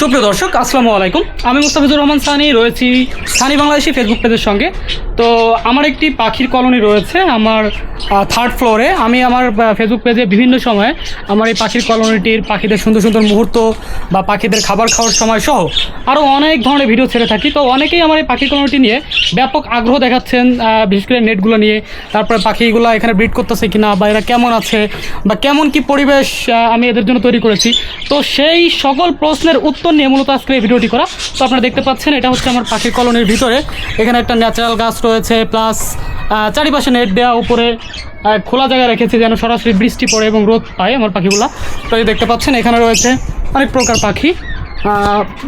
সুপ্রিয় দর্শক, আসসালামু আলাইকুম। আমি মুস্তাফিজুর রহমান সানি, রয়েছি সানি বাংলাদেশি ফেসবুক পেজের সঙ্গে। তো আমার একটি পাখির কলোনি রয়েছে আমার থার্ড ফ্লোরে আমি আমার ফেসবুক পেজে বিভিন্ন সময়ে আমার এই পাখির কলোনিটির পাখিদের সুন্দর সুন্দর মুহূর্ত বা পাখিদের খাবার খাওয়ার সময় সহ আরও অনেক ধরনের ভিডিও ছেড়ে থাকি। তো অনেকেই আমার এই পাখির কলোনিটি নিয়ে ব্যাপক আগ্রহ দেখাচ্ছেন বিশেষ করে নেটগুলো নিয়ে। তারপরে পাখিগুলো এখানে ব্রিড করতেছে কিনা বা এরা কেমন আছে বা কেমন কি পরিবেশ আমি এদের জন্য তৈরি করেছি। তো সেই সকল প্রশ্নের উত্তর নিয়ে মূলত আজকে এই ভিডিওটি করা। তো আপনারা দেখতে পাচ্ছেন, এটা হচ্ছে আমার পাখির কলোনির ভিতরে। এখানে একটা ন্যাচারাল গাছ রয়েছে প্লাস চারিপাশে নেট দেওয়া উপরে খোলা জায়গায় রেখেছি যেন সরাসরি বৃষ্টি পড়ে এবং রোদ পায় আমার পাখিগুলা। তো এই দেখতে পাচ্ছেন, এখানে রয়েছে অনেক প্রকার পাখি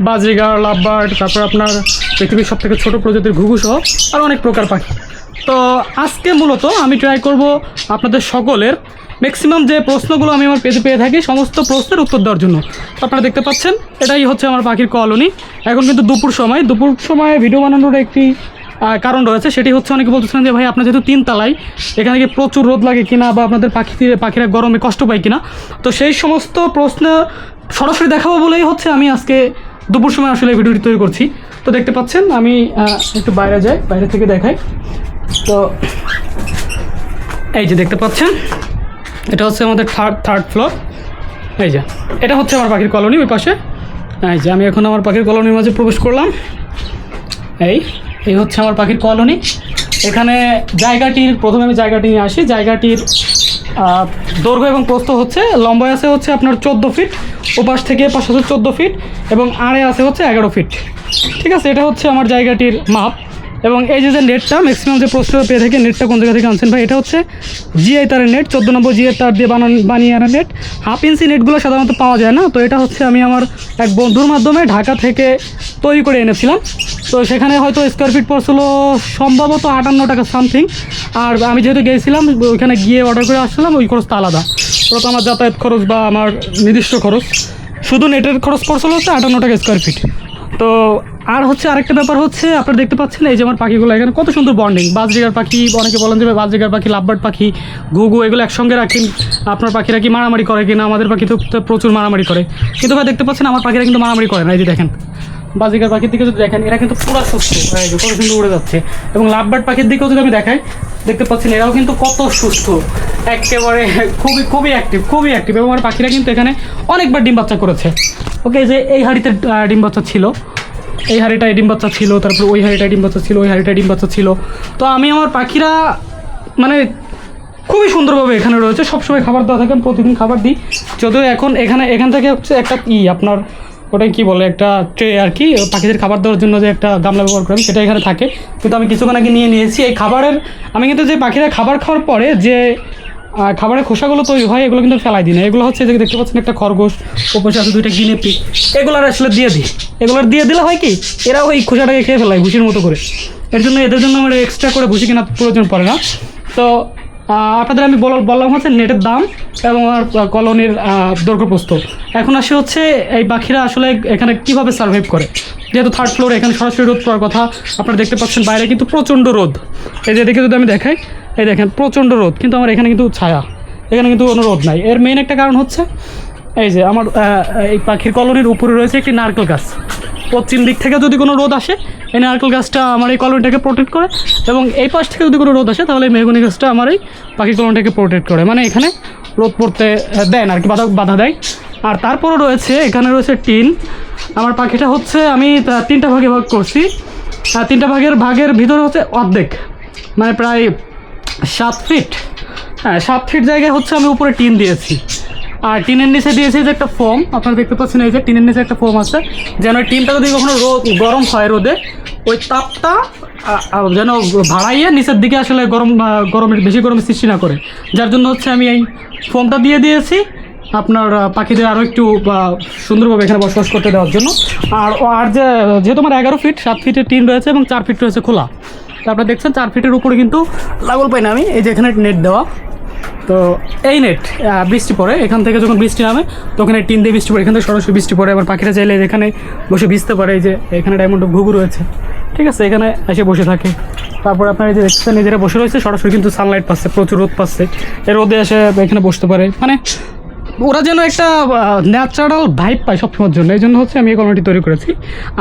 বাজরিগার লাভবার্ড, তারপর আপনার পৃথিবীর সব থেকে ছোটো প্রজাতির ঘুঘু সহ আর অনেক প্রকার পাখি। তো আজকে মূলত আমি ট্রাই করব আপনাদের সকলের ম্যাক্সিমাম যে প্রশ্নগুলো আমি আমার পেজে পেয়ে থাকি, সমস্ত প্রশ্নের উত্তর দেওয়ার জন্য। তো আপনারা দেখতে পাচ্ছেন, এটাই হচ্ছে আমার পাখির কলোনি। এখন কিন্তু দুপুর সময়। দুপুর সময় ভিডিও বানানোর একটি কারণ রয়েছে, সেটি হচ্ছে অনেকে বলতেছিলেন যে, ভাই, আপনার যেহেতু তিন তালাই এখানে কি প্রচুর রোদ লাগে কিনা বা আপনাদের পাখি পাখিরা গরমে কষ্ট পায় কিনা? তো সেই সমস্ত প্রশ্ন সরাসরি দেখাবো বলেই হচ্ছে আমি আজকে দুপুর সময় আসলে ভিডিওটি তৈরি করছি। তো দেখতে পাচ্ছেন, আমি একটু বাইরে যাই, বাইরে থেকে দেখাই। তো এই যে দেখতে পাচ্ছেন এটা হচ্ছে আমাদের থার্ড থার্ড ফ্লোর এই যে, এটা হচ্ছে আমার পাখির কলোনি ওই পাশে। এই যে, আমি এখন আমার পাখির কলোনির মাঝে প্রবেশ করলাম। এই এই হচ্ছে আমার পাখির কলোনি। এখানে জায়গাটির, প্রথমে আমি জায়গাটি নিয়ে আসি। জায়গাটির দৈর্ঘ্য এবং প্রস্থ হচ্ছে, লম্বায় আছে হচ্ছে আপনার চোদ্দ ফিট, ওপাশ থেকে পাশ হচ্ছে চোদ্দ ফিট এবং আড়ে আছে হচ্ছে এগারো ফিট। ঠিক আছে, এটা হচ্ছে আমার জায়গাটির মাপ। এবং এই যে নেটটা ম্যাক্সিমাম যে প্রশ্ন পেয়ে থাকে নেটটা কোন জায়গা থেকে আনছেন ভাই? এটা হচ্ছে জিআই তারের নেট চোদ্দ নম্বর জিআই তার দিয়ে বানান, বানিয়ে আনা নেট হাফ ইঞ্চি নেটগুলো সাধারণত পাওয়া যায় না, তো এটা হচ্ছে আমি আমার এক বন্ধুর মাধ্যমে ঢাকা থেকে তৈরি করে এনেছিলাম। তো সেখানে হয়তো স্কোয়ার ফিট পড়ছিল সম্ভবত আটান্ন টাকা সামথিং আর আমি যেহেতু গিয়েছিলাম, ওইখানে গিয়ে অর্ডার করে আসছিলাম, ওই খরচটা আলাদা। ওটা তো আমার যাতায়াত খরচ বা আমার নির্দিষ্ট খরচ। শুধু নেটের খরচ পড়ছিল হচ্ছে আটান্ন টাকা স্কোয়ার ফিট তো আর হচ্ছে আরেকটা ব্যাপার হচ্ছে, আপনারা দেখতে পাচ্ছেন এই যে আমার পাখিগুলো, এখানে কত সুন্দর বন্ডিং বাজরিগার পাখি, অনেকে বলেন যে বাজরিগার পাখি, লাভবার্ড পাখি ঘুঘু এগুলো একসঙ্গে রাখেন আপনার পাখিরা কি মারামারি করে কিনা? আমাদের পাখি তো প্রচুর মারামারি করে। কিন্তু ভাই দেখতে পাচ্ছেন, আমার পাখিরা কিন্তু মারামারি করে না, এই যে দেখেন। বাজিকার পাখির দিকে যদি দেখেন, এরা কিন্তু পুরো সুস্থ। কত সুন্দর উড়ে যাচ্ছে। এবং লাভবার্ড পাখির দিকেও যদি আমি দেখাই, দেখতে পাচ্ছেন এরাও কিন্তু কত সুস্থ। একেবারে খুবই খুবই অ্যাক্টিভ খুবই অ্যাক্টিভ এবং আমার পাখিরা কিন্তু এখানে অনেকবার ডিম বাচ্চা করেছে। ওকে যে এই হাড়িতে ডিম বাচ্চা ছিল। এই হাড়িটায় ডিম বাচ্চা ছিল, তারপর ওই হাড়িটায় ডিম বাচ্চা ছিল, ওই হাড়িটায় ডিম বাচ্চা ছিল। তো আমি আমার পাখিরা মানে খুবই সুন্দরভাবে এখানে রয়েছে। সবসময় খাবার দেওয়া থাকে প্রতিদিন খাবার দিই। যদিও এখন এখানে, এখান থেকে হচ্ছে একটা ই, আপনার ওটাই কি বলে, একটা ট্রে আর কি, পাখিদের খাবার দেওয়ার জন্য যে একটা গামলা ব্যবহার করেন সেটা এখানে থাকে। কিন্তু আমি কিছুক্ষণ আগে নিয়ে নিয়েছি। এই খাবারের, আমি কিন্তু যে পাখিরা খাবার খাওয়ার পরে যে খাবারের খোসাগুলো তৈরি হয় এগুলো কিন্তু ফেলাই দিই না। এগুলো হচ্ছে যে দেখতে পাচ্ছেন একটা খরগোশ ওপরে আছে দুইটা গিনে পিক। এগুলোর আসলে দিয়ে দিই। এগুলোর দিয়ে দিলে হয় কি এরা ওই খোসাটাকে খেয়ে ফেলায় ভুসির মতো করে। এর জন্য এদের জন্য আমার এক্সট্রা করে ভুসি কেনার প্রয়োজন পড়ে না। তো আপনাদের আমি বল বললাম হচ্ছে নেটের দাম এবং আমার কলোনির আহ, দৈর্ঘ্য প্রস্থ এখন আসে হচ্ছে এই পাখিরা আসলে এখানে কীভাবে সার্ভাইভ করে? যেহেতু থার্ড ফ্লোর এখানে সরাসরি রোদ পড়ার কথা আপনারা দেখতে পাচ্ছেন বাইরে কিন্তু প্রচণ্ড রোদ। এই যে দেখে যদি আমি দেখাই এই দেখেন, প্রচণ্ড রোদ, কিন্তু আমার এখানে কিন্তু ছায়া। এখানে কিন্তু কোনো রোদ নাই। এর মেইন একটা কারণ হচ্ছে, এই যে আমার এই পাখির কলোনির উপরে রয়েছে একটি নারকেল গাছ। পশ্চিম দিক থেকে যদি কোনো রোদ আসে, এই নারকেল গাছটা আমার এই কলোনিটাকে প্রোটেক্ট করে, এবং এই পাশ থেকে যদি কোনো রোদ আসে, তাহলে এই মেহগুনি গাছটা আমার এই পাখির কলোনিটাকে প্রোটেক্ট করে। মানে এখানে রোদ পড়তে দেয় না, আর কি, বাধা বাধা দেয়। আর তারপরও রয়েছে, এখানে রয়েছে টিন। আমার পাখিটা হচ্ছে, আমি তিনটা ভাগে ভাগ করছি। তিনটা ভাগের ভাগের ভিতরে হচ্ছে অর্ধেক। মানে প্রায় সাত ফিট হ্যাঁ সাত ফিট জায়গায় হচ্ছে আমি উপরে টিন দিয়েছি। আর টিনের নিচে দিয়েছি যে একটা ফোম আপনারা দেখতে পাচ্ছেন এই যে টিনের নিচে একটা ফোম আছে। যেন ওই টিনটা যদি কখনো রোদ, গরম হয় রোদে, ওই তাপটা যেন ভাড়াইয়ে নিচের দিকে আসলে গরম গরমের বেশি গরমের সৃষ্টি না করে। যার জন্য হচ্ছে আমি এই ফোমটা দিয়ে দিয়েছি আপনার পাখিদের আরও একটু সুন্দরভাবে এখানে বসবাস করতে দেওয়ার জন্য। আর আর যে, যেহেতু আমার এগারো ফিট সাত ফিটের টিন রয়েছে এবং চার ফিট রয়েছে খোলা। আপনারা দেখছেন চার ফিটের উপরে কিন্তু লাগল পাই না আমি। এই যে এখানে নেট দেওয়া। তো এই নেট বৃষ্টি পড়ে। এখান থেকে যখন বৃষ্টি নামে, তখন এই টিন দিয়ে বৃষ্টি পড়ে। এখান থেকে সরাসরি বৃষ্টি পড়ে। আবার পাখিরা চাইলে এখানে বসে ভিজতে পারে। এই যে এখানে ডায়মন্ড ঘুঘু রয়েছে। ঠিক আছে, এখানে এসে বসে থাকে। তারপর আপনারা যে দেখছেন নিজেরা বসে রয়েছে। সরাসরি কিন্তু সানলাইট পাচ্ছে, প্রচুর রোদ পাচ্ছে। এই রোদে এসে এখানে বসতে পারে। মানে ওরা যেন একটা ন্যাচারাল ভাইব পায় সবসময়ের জন্য। এই জন্য হচ্ছে আমি এই কলোনিটি তৈরি করেছি।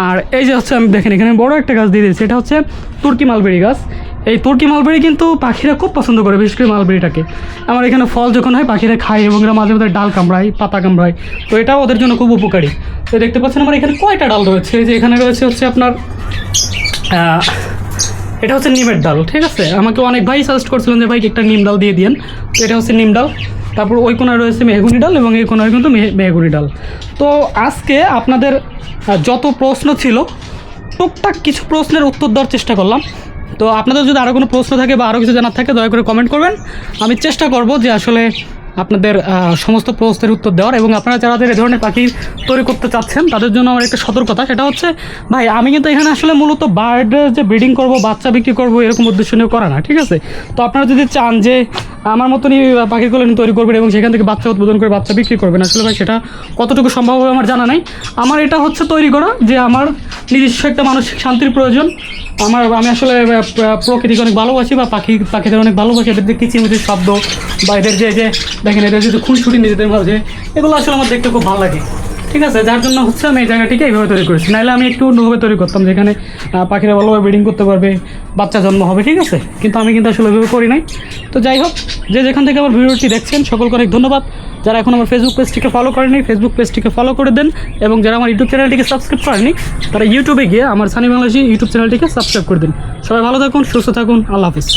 আর এই যে হচ্ছে, আমি দেখেন, এখানে বড় একটা গাছ দিয়ে দিয়েছি। এটা হচ্ছে তুর্কি মালবেরি গাছ। এই তুর্কি মালবেরি কিন্তু পাখিরা খুব পছন্দ করে, বিশেষ করে মালবেরিটাকে। আমার এখানে ফল যখন হয়, পাখিরা খায় এবং এরা মাঝে মাঝে ডাল কামড়ায়, পাতা কামড়ায়। তো এটাও ওদের জন্য খুব উপকারী। তো দেখতে পাচ্ছেন আমার এখানে কয়টা ডাল রয়েছে? যে এখানে রয়েছে হচ্ছে আপনার এটা হচ্ছে নিমের ডাল, ঠিক আছে? আমাকে অনেক ভাই সাজেস্ট করছিলেন যে, ভাই, একটা নিম ডাল দিয়ে দিন তো এটা হচ্ছে নিম ডাল। তারপর ওই কোনায় রয়েছে মেহগুনি ডাল এবং এই কোনায় কিন্তু মেহে- মেহগুনি ডাল। তো আজকে আপনাদের যত প্রশ্ন ছিল, টুকটাক কিছু প্রশ্নের উত্তর দেওয়ার চেষ্টা করলাম। তো আপনাদের যদি আরও কোনো প্রশ্ন থাকে বা আরও কিছু জানার থাকে, দয়া করে কমেন্ট করবেন। আমি চেষ্টা করব যে আসলে আপনাদের সমস্ত প্রশ্নের উত্তর দেওয়ার এবং আপনারা যারা এই ধরনের পাখি তৈরি করতে চাচ্ছেন, তাদের জন্য আমার একটা সতর্কতা, সেটা হচ্ছে, ভাই, আমি কিন্তু এখানে আসলে মূলত বার্ডের যে ব্রিডিং করব, বাচ্চা বিক্রি করব, এরকম উদ্দেশ্য নিয়ে করা না, ঠিক আছে? তো আপনারা যদি চান যে, আমার মতনই পাখিগুলো তৈরি করবেন এবং সেখান থেকে বাচ্চা উৎপাদন করে বাচ্চা বিক্রি করবেন, আসলে ভাই, সেটা কতটুকু সম্ভব হবে আমার জানা নাই। আমার এটা হচ্ছে তৈরি করা যে আমার নিজস্ব একটা মানসিক শান্তির প্রয়োজন। আমার, আমি আসলে প্রকৃতিকে অনেক ভালোবাসি বা পাখি, পাখিদের অনেক ভালোবাসি। এদের যে কিচিমিচির শব্দ বা এদের যে যে, দেখেন এদের যে খুনসুটি নিজেদের মাঝে, এগুলো আসলে আমার দেখতে খুব ভালো লাগে। ঠিক আছে, যার জন্য হচ্ছে আমি এই জায়গাটিকে এইভাবে তৈরি করেছি। নাহলে আমি একটু অন্যভাবে তৈরি করতাম, যেখানে পাখিরা ভালোভাবে ব্রিডিং করতে পারবে, বাচ্চা জন্ম হবে, ঠিক আছে? কিন্তু আমি কিন্তু আসলে ওইভাবে করি নাই। তো যাই হোক, যে যেখান থেকে আমার ভিডিওটি দেখছেন, সকলকে অনেক ধন্যবাদ। যারা এখন আমার ফেসবুক পেজটিকে ফলো করেনি ফেসবুক পেজটিকে ফলো করে দেন, এবং যারা আমার ইউটিউব চ্যানেলটিকে সাবস্ক্রাইব করেনি, তারা ইউটিউবে গিয়ে আমার সানি বাংলাদেশি ইউটিউব চ্যানেলটিকে সাবস্ক্রাইব করে দিন। সবাই ভালো থাকুন, সুস্থ থাকুন, আল্লাহ হাফিজ।